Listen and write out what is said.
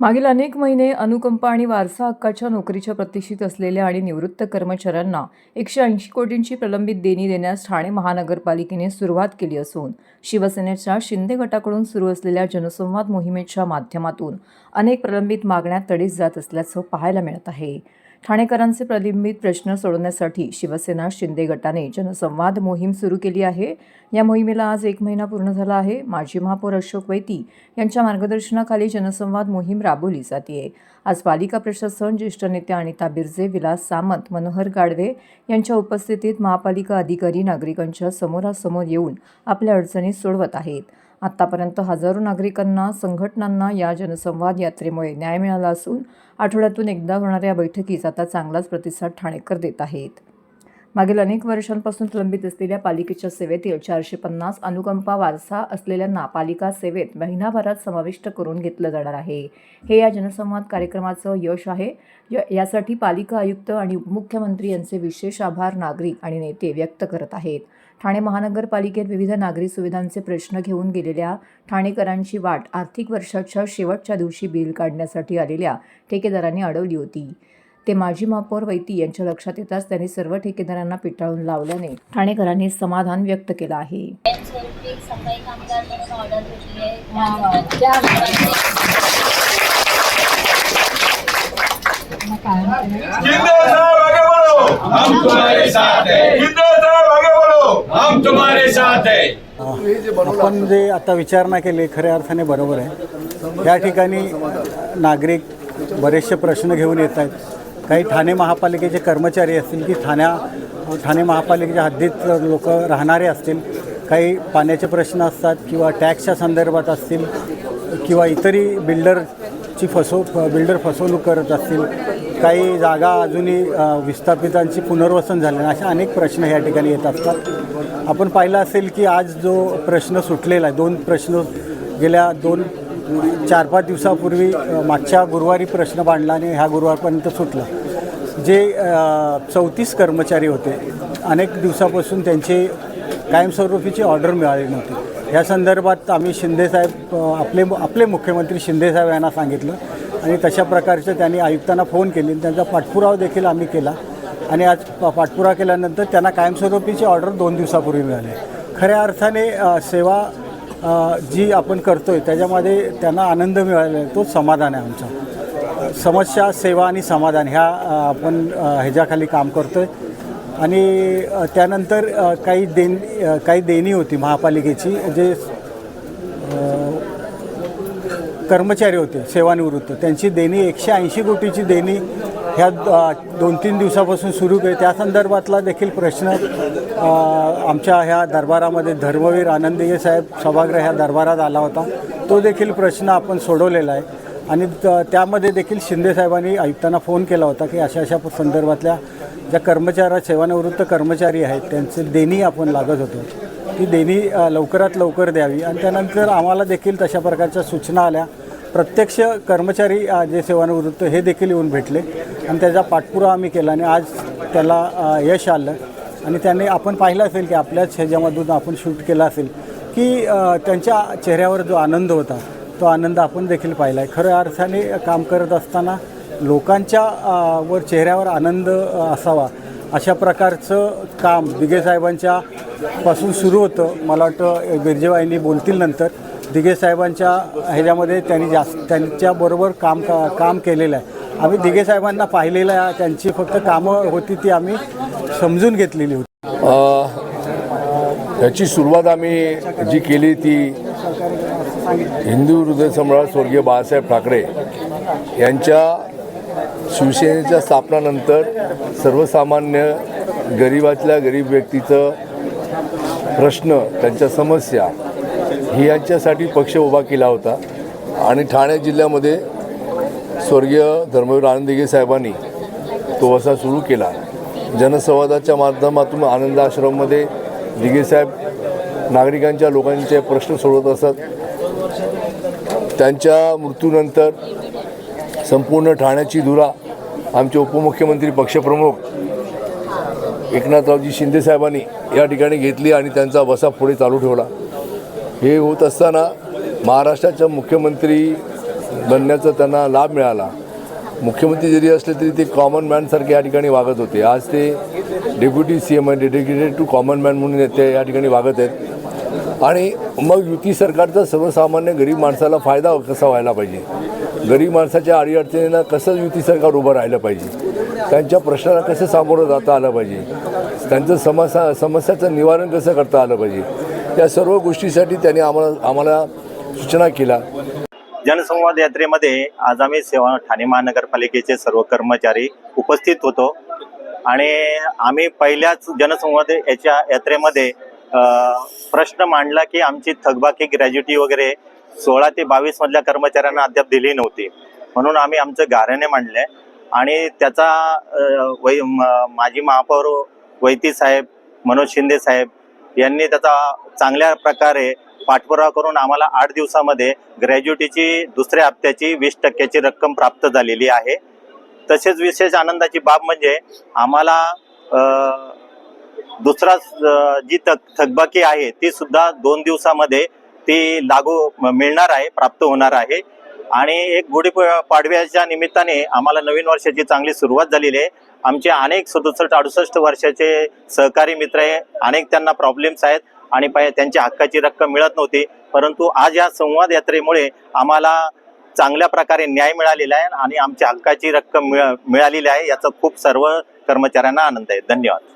मागील अनेक महिने अनुकंपा आणि वारसा हक्काच्या नोकरीच्या प्रतीक्षित असलेल्या आणि निवृत्त कर्मचाऱ्यांना एकशे ऐंशी कोटींची प्रलंबित देणी देण्यास ठाणे महानगरपालिकेने सुरुवात केली असून शिवसेनेच्या शिंदे गटाकडून सुरू असलेल्या जनसंवाद मोहिमेच्या माध्यमातून अनेक प्रलंबित मागण्या तडीस जात असल्याचं पाहायला मिळत आहे. ठाणेकरांचे प्रलंबित प्रश्न सोडवण्यासाठी शिवसेना शिंदे गटाने जनसंवाद मोहीम सुरू केली आहे. या मोहिमेला आज एक महिना पूर्ण झाला आहे. माजी महापौर अशोक वैती यांच्या मार्गदर्शनाखाली जनसंवाद मोहीम राबवली जाते आज पालिका प्रशासन ज्येष्ठ नेते अनिता बिर्जे विलास सामंत मनोहर गाडवे यांच्या उपस्थितीत महापालिका अधिकारी नागरिकांच्या समोरासमोर येऊन आपल्या अडचणी सोडवत आहेत. आतापर्यंत हजारो नागरिकांना संघटनांना या जनसंवाद यात्रेमुळे न्याय मिळाला असून आठवड्यातून एकदा होणाऱ्या बैठकीस आता चांगलाच प्रतिसाद ठाणेकर देत आहेत. मागील अनेक वर्षांपासून प्रलंबित असलेल्या पालिकेच्या सेवेतील चारशे पन्नास अनुकंपा वारसा असलेल्यांना पालिका सेवेत महिनाभरात समाविष्ट करून घेतलं जाणार आहे. हे या जनसंवाद कार्यक्रमाचं यश आहे. य- यासाठी पालिका आयुक्त आणि उपमुख्यमंत्री यांचे विशेष आभार नागरिक आणि नेते व्यक्त करत आहेत. ठाणे महानगरपालिकेत विविध नागरी सुविधांचे प्रश्न घेऊन गेलेल्या ठाणेकरांची वाट आर्थिक वर्षाच्या शेवटच्या दिवशी बिल काढण्यासाठी आलेल्या ठेकेदारांनी अडवली होती. ते माजी महापौर वैती यांच्या लक्षात येताच त्यांनी सर्व ठेकेदारांना पिटाळून लावल्याने ठाणेकरांनी समाधान व्यक्त केलं आहे. आपण जे आता विचारणा केली खऱ्या अर्थाने बरोबर आहे. या ठिकाणी नागरिक बरेचसे प्रश्न घेऊन येत आहेत. काही ठाणे महापालिकेचे कर्मचारी असतील की ठाण्या ठाणे महापालिकेच्या हद्दीत लोक राहणारे असतील काही पाण्याचे प्रश्न असतात किंवा टॅक्सच्या संदर्भात असतील किंवा इतरही बिल्डरची फसव बिल्डर फसवणूक करत असतील काही जागा अजूनही विस्थापितांची पुनर्वसन झाले नाही अशा अनेक प्रश्न या ठिकाणी येत असतात. आपण पाहिलं असेल की आज जो प्रश्न सुटलेला आहे दोन प्रश्न गेल्या दोन चार पाच दिवसापूर्वी मागच्या गुरुवारी प्रश्न मांडला आणि ह्या गुरुवारपर्यंत सुटला. जे चौतीस कर्मचारी होते अनेक दिवसापासून त्यांचे कायमस्वरूपीची ऑर्डर मिळाली नव्हती. या संदर्भात आम्ही शिंदेसाहेब आपले आपले मुख्यमंत्री शिंदेसाहेब यांना सांगितलं आणि तशा प्रकारचे त्यांनी आयुक्तांना फोन केली त्यांचा पाठपुरावा देखील आम्ही केला. आणि आज पा- पाठपुरावा केल्यानंतर त्यांना कायमस्वरूपीची ऑर्डर दोन दिवसापूर्वी मिळाली. खऱ्या अर्थाने सेवा जी आपण करतो आहे त्याच्यामध्ये त्यांना आनंद मिळाला आहे. तो समाधान आहे आमचा. समस्या सेवा आणि समाधान ह्या आपण ह्याच्याखाली काम करतो आहे आणि त्यानंतर काही देण काही देणी होती महापालिकेची जे कर्मचारी होते सेवानिवृत्त. त्यांची देणी एकशे ऐंशी कोटीची देणी ह्या दोन तीन दिवसापासून सुरू केली. त्या संदर्भातला देखील प्रश्न आमच्या ह्या दरबारामध्ये धर्मवीर आनंदीय साहेब सभागृह ह्या दरबारात आला होता. तो देखील प्रश्न आपण सोडवलेला आहे. आणि त्यामध्ये देखील शिंदेसाहेबांनी आयुक्तांना फोन केला होता की अशा अशा संदर्भातल्या ज्या कर्मचाऱ्या सेवानिवृत्त कर्मचारी आहेत त्यांचे देणी आपण लागत होतो. ती देणी लवकरात लवकर द्यावी. आणि त्यानंतर आम्हाला देखील तशा प्रकारच्या सूचना आल्या. प्रत्यक्ष कर्मचारी जे सेवानिवृत्त हे देखील येऊन भेटले. आणि त्याचा पाठपुरावा आम्ही केला आणि आज त्याला यश आलं. आणि त्यांनी आपण पाहिलं असेल की आपल्याच ह्याच्यामधून आपण शूट केला असेल की त्यांच्या चेहऱ्यावर जो आनंद होता तो आनंद आपण देखील पाहिला आहे खऱ्या अर्थाने काम करत असताना लोकांच्या वर चेहऱ्यावर आनंद असावा अशा प्रकारचं काम दिगे साहेबांच्या पासून सुरू होतं. मला वाटतं बिरजेबाईंनी बोलतील नंतर. दिघे साहेबांच्या ह्याच्यामध्ये त्यांनी जास्त त्यांच्याबरोबर काम का काम केलेलं आहे. आम्ही दिघे साहेबांना पाहिलेलं आहे. त्यांची फक्त कामं होती ती आम्ही समजून घेतलेली होती. त्याची सुरुवात आम्ही जी केली ती हिंदू हृदय सम्राट स्वर्गीय बाळासाहेब ठाकरे यांच्या शिवसेनेच्या स्थापनानंतर सर्वसामान्य गरिबातल्या गरीब व्यक्तीचं प्रश्न त्यांच्या समस्या ही यांच्यासाठी पक्ष उभा केला होता. आणि ठाणे जिल्ह्यामध्ये स्वर्गीय धर्मवीर आनंदगे साहेबांनी तो वसा सुरू केला. जनसंवादाच्या माध्यमातून आनंद आश्रममध्ये दिघेसाहेब नागरिकांच्या लोकांचे प्रश्न सोडवत असत. त्यांच्या मृत्यूनंतर संपूर्ण ठाण्याची धुरा आमचे उपमुख्यमंत्री पक्षप्रमुख एकनाथरावजी शिंदेसाहेबांनी या ठिकाणी घेतली आणि त्यांचा वसा पुढे चालू ठेवला. हे होत असताना महाराष्ट्राच्या मुख्यमंत्री बनण्याचा त्यांना लाभ मिळाला. मुख्यमंत्री जरी असले तरी ते कॉमन मॅनसारखे या ठिकाणी वागत होते. आज ते deputy C M dedicated to common man म्हणून ते या ठिकाणी वागत आहेत. आणि मग युती सरकारचा सर्वसामान्य गरीब माणसाला फायदा कसा व्हायला पाहिजे? गरीब माणसाच्या अडीअडचणींना कसं युती सरकार उभं राहिलं पाहिजे? त्यांच्या प्रश्नाला कसं सामोरं जाता आलं पाहिजे? त्यांचं समस्या समस्याचं निवारण कसं करता आलं पाहिजे? या सर्व गोष्टीसाठी त्यांनी आम्हाला आम्हाला सूचना केल्या. जनसंवाद यात्रेमध्ये आज आम्ही सेवा ठाणे महानगरपालिकेचे सर्व कर्मचारी उपस्थित होतो. आणि आम्ही पहिल्याच जनसंवाद याच्या यात्रेमध्ये प्रश्न मांडला की आमची थकबाकी ग्रॅज्युटी वगैरे सोळा ते बावीस मधल्या कर्मचाऱ्यांना अद्याप दिली नव्हती. म्हणून आम्ही आमचं गाऱ्हाणे मांडले आणि त्याचा वै माजी महापौर वैती साहेब मनोज शिंदे साहेब यांनी त्याचा चांगल्या प्रकारे पाठपुरावा करून आम्हाला आठ दिवसामध्ये ग्रॅज्युटीची दुसऱ्या हप्त्याची वीस टक्क्याची रक्कम प्राप्त झालेली आहे. तसेच विशेष आनंदाची बाब म्हणजे आम्हाला दुसरा जी थक थकबाकी आहे ती सुद्धा दोन दिवसामध्ये ती लागू मिळणार आहे प्राप्त होणार आहे. आणि एक गुढी पाडव्याच्या निमित्ताने आम्हाला नवीन वर्षाची चांगली सुरुवात झालेली आहे. आमचे अनेक सदुसष्ट अडुसष्ट वर्षाचे सहकारी मित्र आहे. अनेक त्यांना प्रॉब्लेम्स आहेत आणि पाय त्यांच्या हक्काची रक्कम मिळत नव्हती. परंतु आज या संवाद यात्रेमुळे आम्हाला चांगल्या प्रकारे न्याय मिळालेला आहे आणि आमच्या हक्काची रक्कम मिळालेली आहे. याचा खूप सर्व कर्मचाऱ्यांना आनंद आहे. धन्यवाद.